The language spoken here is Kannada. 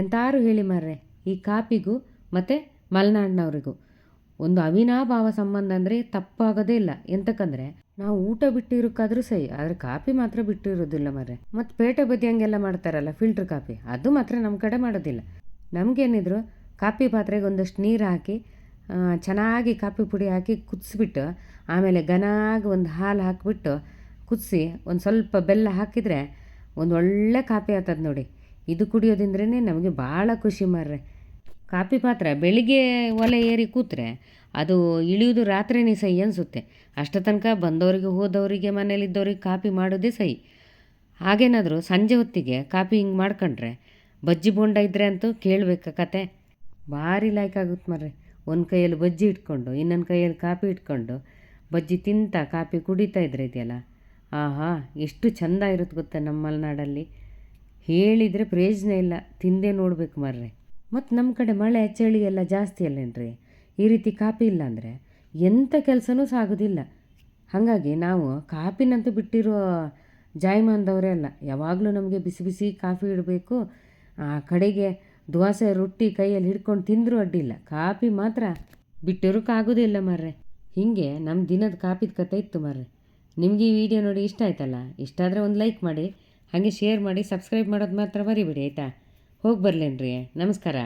ಎಂತಾರು ಹೇಳಿ ಮಾರ್ರೆ, ಈ ಕಾಪಿಗೂ ಮತ್ತು ಮಲೆನಾಡಿನವ್ರಿಗೂ. ಒಂದು ಅವಿನಾಭಾವ ಸಂಬಂಧ ಅಂದರೆ ತಪ್ಪಾಗೋದೇ ಇಲ್ಲ. ಎಂತಕ್ಕಂದರೆ, ನಾವು ಊಟ ಬಿಟ್ಟಿರೋಕ್ಕಾದ್ರೂ ಸಹಿ ಆದರೆ ಕಾಪಿ ಮಾತ್ರ ಬಿಟ್ಟಿರೋದಿಲ್ಲ ಮರ್ರೆ. ಮತ್ತು ಪೇಟೆ ಬದಿ ಹಂಗೆಲ್ಲ ಮಾಡ್ತಾರಲ್ಲ, ಫಿಲ್ಟ್ರ್ ಕಾಪಿ, ಅದು ಮಾತ್ರ ನಮ್ಮ ಕಡೆ ಮಾಡೋದಿಲ್ಲ. ನಮಗೇನಿದ್ರು ಕಾಪಿ ಪಾತ್ರೆಗೆ ಒಂದಷ್ಟು ನೀರು ಹಾಕಿ ಚೆನ್ನಾಗಿ ಕಾಪಿ ಪುಡಿ ಹಾಕಿ ಕುದಿಸ್ಬಿಟ್ಟು, ಆಮೇಲೆ ಘನಾಗಿ ಒಂದು ಹಾಲು ಹಾಕಿಬಿಟ್ಟು ಕುದಿಸಿ, ಒಂದು ಸ್ವಲ್ಪ ಬೆಲ್ಲ ಹಾಕಿದರೆ ಒಂದು ಒಳ್ಳೆ ಕಾಪಿ ಆತದ ನೋಡಿ. ಇದು ಕುಡಿಯೋದಿಂದ್ರೇ ನಮಗೆ ಭಾಳ ಖುಷಿ ಮಾರ್ರೆ. ಕಾಪಿ ಪಾತ್ರ, ಬೆಳಿಗ್ಗೆ ಒಲೆ ಏರಿ ಕೂತ್ರೆ ಅದು ಇಳಿಯೋದು ರಾತ್ರಿನೇ ಸಹಿ ಅನಿಸುತ್ತೆ. ಅಷ್ಟು ತನಕ ಬಂದವರಿಗೆ, ಹೋದವರಿಗೆ ಮನೇಲಿದ್ದವ್ರಿಗೆ ಕಾಪಿ ಮಾಡೋದೇ ಸಹಿ. ಹಾಗೇನಾದರೂ ಸಂಜೆ ಹೊತ್ತಿಗೆ ಕಾಪಿ ಹಿಂಗೆ ಮಾಡ್ಕೊಂಡ್ರೆ ಬಜ್ಜಿ ಬೋಂಡ ಇದ್ದರೆ ಅಂತೂ ಕೇಳಬೇಕ ಕತೆ. ಭಾರಿ ಲೈಕ್ ಆಗುತ್ತೆ ಮರ್ರೆ. ಒಂದು ಕೈಯಲ್ಲಿ ಬಜ್ಜಿ ಇಟ್ಕೊಂಡು, ಇನ್ನೊಂದು ಕೈಯಲ್ಲಿ ಕಾಪಿ ಇಟ್ಕೊಂಡು ಬಜ್ಜಿ ತಿಂತ ಕಾಪಿ ಕುಡಿತಾ ಇದ್ರೆ ಇದೆಯಲ್ಲ? ಆಹಾ, ಎಷ್ಟು ಚೆಂದ ಇರುತ್ತೆ ಗೊತ್ತಾ ನಮ್ಮ ಮಲೆನಾಡಲ್ಲಿ ಹೇಳಿದರೆ ಪ್ರಯೋಜನ ಇಲ್ಲ. ತಿಂದೇ ನೋಡಬೇಕು ಮರ್ರೆ. ಮತ್ತು ನಮ್ಮ ಕಡೆ ಮಳೆ, ಚಳಿ ಎಲ್ಲ ಜಾಸ್ತಿ ಅಲ್ಲೇನ್ರಿ? ಈ ರೀತಿ ಕಾಪಿ ಇಲ್ಲ ಅಂದರೆ ಎಂಥ ಕೆಲಸನೂ ಸಾಗೋದಿಲ್ಲ. ಹಾಗಾಗಿ ನಾವು ಕಾಪಿನಂತೂ ಬಿಟ್ಟಿರೋ ಜಾಯಮಾನದವರೇ ಅಲ್ಲ. ಯಾವಾಗಲೂ ನಮಗೆ ಬಿಸಿ ಬಿಸಿ ಕಾಫಿ ಇಡಬೇಕು. ಆ ಕಡೆಗೆ ದೋಸೆ ರೊಟ್ಟಿ ಕೈಯಲ್ಲಿ ಹಿಡ್ಕೊಂಡು ತಿಂದರೂ ಅಡ್ಡಿಲ್ಲ. ಕಾಪಿ ಮಾತ್ರ ಬಿಟ್ಟಿರೋಕ್ಕಾಗೋದಿಲ್ಲ ಮರ್ರೆ. ಹೀಗೆ ನಮ್ಮ ದಿನದ ಕಾಪಿದ ಕತೆ ಇತ್ತು ಮರ್ರೆ. ನಿಮಗೆ ಈ ವಿಡಿಯೋ ನೋಡಿ ಇಷ್ಟ ಆಯ್ತಲ್ಲ? ಇಷ್ಟ ಆದರೆ ಒಂದು ಲೈಕ್ ಮಾಡಿ. ಹಾಗೆ ಶೇರ್ ಮಾಡಿ ಸಬ್ಸ್ಕ್ರೈಬ್ ಮಾಡೋದು ಮಾತ್ರ ಮರಿಬೇಡಿ ಆಯಿತಾ? ಹೋಗಿ ಬರ್ಲೇನ್ರಿ. ನಮಸ್ಕಾರ.